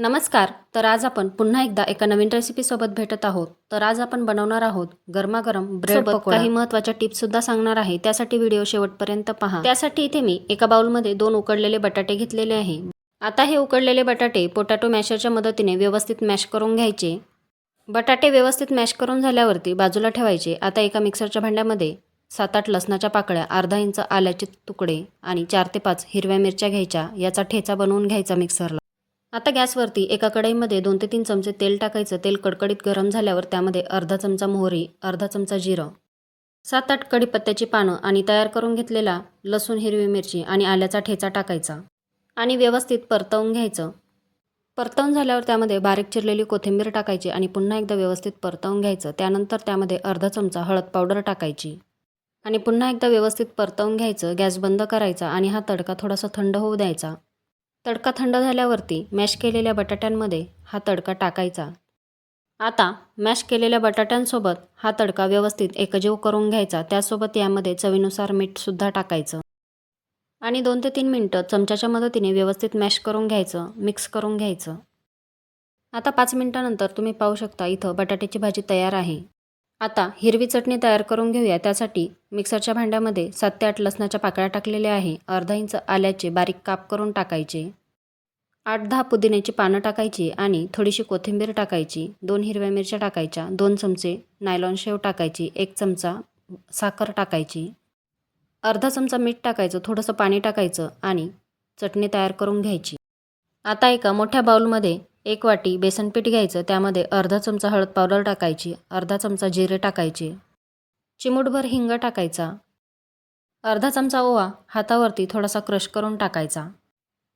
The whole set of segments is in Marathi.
नमस्कार तर आज आपण पुन्हा एकदा एका नवीन रेसिपीसोबत भेटत आहोत. तर आज आपण बनवणार आहोत गरमागरम ब्रेड पकोडा. काही महत्त्वाच्या टिप्स सुद्धा सांगणार आहे. त्यासाठी व्हिडिओ शेवटपर्यंत पहा. त्यासाठी इथे मी एका बाउलमध्ये दोन उकडलेले बटाटे घेतलेले आहे. आता हे उकडलेले बटाटे पोटॅटो मॅशरच्या मदतीने व्यवस्थित मॅश करून घ्यायचे. बटाटे व्यवस्थित मॅश करून झाल्यावरती बाजूला ठेवायचे. आता एका मिक्सरच्या भांड्यामध्ये सात आठ लसणाच्या पाकळ्या अर्धा इंच आल्याचे तुकडे आणि चार ते पाच हिरव्या मिरच्या घ्यायच्या. याचा ठेचा बनवून घ्यायचा मिक्सरला आता गॅसवरती एका कढईमध्ये दोन ते तीन चमचे तेल टाकायचं. तेल कडकडीत गरम झाल्यावर त्यामध्ये अर्धा चमचा मोहरी अर्धा चमचा जिरं सात आठ कढीपत्त्याची पानं आणि तयार करून घेतलेला लसूण हिरवी मिरची आणि आल्याचा ठेचा टाकायचा आणि व्यवस्थित परतवून घ्यायचं. परतवून झाल्यावर त्यामध्ये बारीक चिरलेली कोथिंबीर टाकायची आणि पुन्हा एकदा व्यवस्थित परतवून घ्यायचं. त्यानंतर त्यामध्ये अर्धा चमचा हळद पावडर टाकायची आणि पुन्हा एकदा व्यवस्थित परतवून घ्यायचं. गॅस बंद करायचा आणि हा तडका थोडासा थंड होऊ द्यायचा. तडका थंड झाल्यावरती मॅश केलेल्या बटाट्यांमध्ये हा तडका टाकायचा. आता मॅश केलेल्या बटाट्यांसोबत हा तडका व्यवस्थित एकजीव करून घ्यायचा. त्यासोबत यामध्ये चवीनुसार मीठसुद्धा टाकायचं. आणि दोन ते तीन मिनटं चमच्याच्या मदतीने व्यवस्थित मॅश करून घ्यायचं मिक्स करून घ्यायचं. आता पाच मिनटानंतर तुम्ही पाहू शकता इथं बटाट्याची भाजी तयार आहे. आता हिरवी चटणी तयार करून घेऊया. त्यासाठी मिक्सरच्या भांड्यामध्ये सात ते आठ लसणाच्या पाकळ्या टाकलेल्या आहे. अर्धा इंच आल्याचे बारीक काप करून टाकायचे. आठ दहा पुदिन्याची पानं टाकायची आणि थोडीशी कोथिंबीर टाकायची. दोन हिरव्या मिरच्या टाकायच्या. दोन चमचे नायलॉन शेव टाकायची. एक चमचा साखर टाकायची. अर्धा चमचा मीठ टाकायचं. थोडंसं पाणी टाकायचं आणि चटणी तयार करून घ्यायची. आता एका मोठ्या बाऊलमध्ये एक वाटी बेसनपीठ घ्यायचं त्यामध्ये अर्धा चमचा हळद पावडर टाकायची अर्धा चमचा जिरे टाकायचे. चिमूटभर हिंग टाकायचा. अर्धा चमचा ओवा हातावरती थोडासा क्रश करून टाकायचा.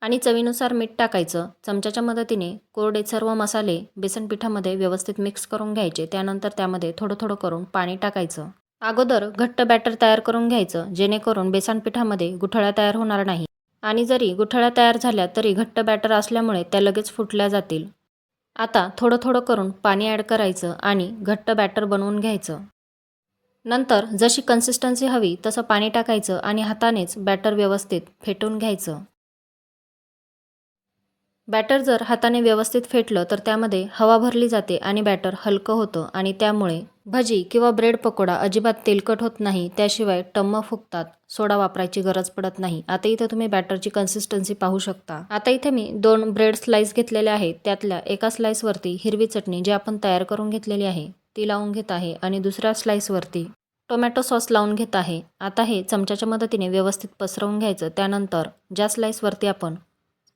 आणि चवीनुसार मीठ टाकायचं. चमच्याच्या मदतीने कोरडे सर्व मसाले बेसनपीठामध्ये व्यवस्थित मिक्स करून घ्यायचे. त्यानंतर त्यामध्ये थोडं थोडं करून पाणी टाकायचं. अगोदर घट्ट बॅटर तयार करून घ्यायचं जेणेकरून बेसनपीठामध्ये गुठळ्या तयार होणार नाही. आणि जरी गुठळ्या तयार झाल्या तरी घट्ट बॅटर असल्यामुळे त्या लगेच फुटल्या जातील. आता थोडं थोडं करून पाणी ॲड करायचं आणि घट्ट बॅटर बनवून घ्यायचं. नंतर जशी कन्सिस्टन्सी हवी तसं पाणी टाकायचं आणि हातानेच बॅटर व्यवस्थित फेटून घ्यायचं. बॅटर जर हाताने व्यवस्थित फेटलं तर त्यामध्ये हवा भरली जाते आणि बॅटर हलकं होतं आणि त्यामुळे भजी किंवा ब्रेड पकोडा अजिबात तेलकट होत नाही त्याशिवाय टम्म फुगतात सोडा वापरायची गरज पडत नाही. आता इथे तुम्ही बॅटरची कन्सिस्टन्सी पाहू शकता. आता इथे मी दोन ब्रेड स्लाइस घेतलेले आहेत. त्यातल्या एका स्लाइसवरती हिरवी चटणी जी आपण तयार करून घेतलेली आहे ती लावून घेत आहे आणि दुसऱ्या स्लाइसवरती टोमॅटो सॉस लावून घेत आहे. आता हे चमच्याच्या मदतीने व्यवस्थित पसरवून घ्यायचं. त्यानंतर ज्या स्लाइसवरती आपण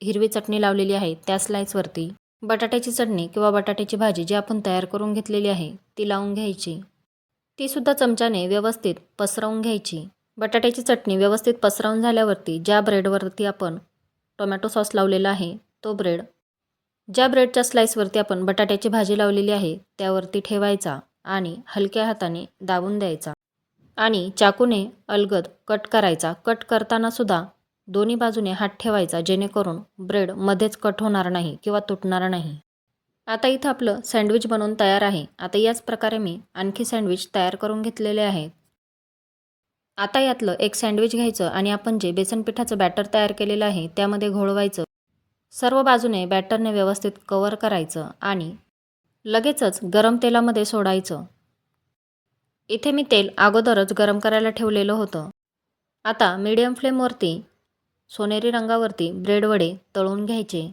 हिरवी चटणी लावलेली आहे त्या स्लाइसवरती बटाट्याची चटणी किंवा बटाट्याची भाजी जी आपण तयार करून घेतलेली आहे ती लावून घ्यायची. तीसुद्धा चमच्याने व्यवस्थित पसरवून घ्यायची. बटाट्याची चटणी व्यवस्थित पसरवून झाल्यावरती ज्या ब्रेडवरती आपण टोमॅटो सॉस लावलेला आहे तो ब्रेड ज्या ब्रेडच्या स्लाईसवरती आपण बटाट्याची भाजी लावलेली आहे त्यावरती ठेवायचा आणि हलक्या हाताने दाबून द्यायचा. आणि चाकूने अलगद कट करायचा. कट करतानासुद्धा दोन्ही बाजूने हात ठेवायचा जेणेकरून ब्रेड मध्येच कट होणार नाही किंवा तुटणार नाही. आता इथं आपलं सँडविच बनवून तयार आहे. आता याच प्रकारे मी आणखी सँडविच तयार करून घेतलेले आहेत. आता यातलं एक सँडविच घ्यायचं आणि आपण जे बेसन पिठाचं बॅटर तयार केलेलं आहे त्यामध्ये घोळवायचं. सर्व बाजूने बॅटरने व्यवस्थित कवर करायचं आणि लगेचच गरम तेलामध्ये सोडायचं. इथे मी तेल अगोदरच गरम करायला ठेवलेलं होतं. आता मीडियम फ्लेमवरती सोनेरी रंगावरती ब्रेड वडे तळून घ्यायचे.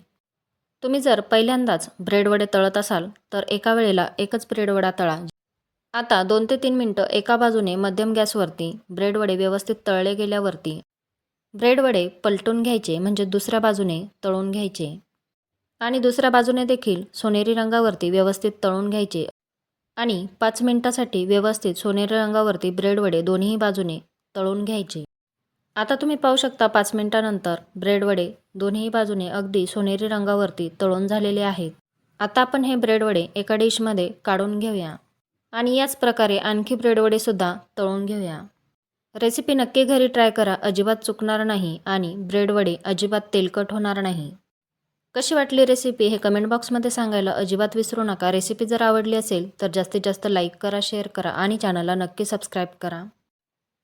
तुम्ही जर पहिल्यांदाच ब्रेड वडे तळत असाल तर एका वेळेला एकच ब्रेडवडा तळा. आता दोन ते तीन मिनटं एका बाजूने मध्यम गॅसवरती ब्रेडवडे व्यवस्थित तळले गेल्यावरती ब्रेड वडे पलटून घ्यायचे म्हणजे दुसऱ्या बाजूने तळून घ्यायचे. आणि दुसऱ्या बाजूने देखील सोनेरी रंगावरती व्यवस्थित तळून घ्यायचे. आणि पाच मिनटासाठी व्यवस्थित सोनेरी रंगावरती ब्रेड वडे दोन्ही बाजूने तळून घ्यायचे. आता तुम्ही पाहू शकता पाच मिनटानंतर ब्रेड वडे दोन्ही बाजूने अगदी सोनेरी रंगावरती तळून झालेले आहेत. आता आपण हे ब्रेड वडे एका डिशमध्ये काढून घेऊया. आणि याच प्रकारे आणखी ब्रेड वडेसुद्धा तळून घेऊया. रेसिपी नक्की घरी ट्राय करा अजिबात चुकणार नाही आणि ब्रेड वडे अजिबात तेलकट होणार नाही. कशी वाटली रेसिपी हे कमेंट बॉक्समध्ये सांगायला अजिबात विसरू नका. रेसिपी जर आवडली असेल तर जास्तीत जास्त लाईक करा शेअर करा आणि चॅनलला नक्की सबस्क्राईब करा.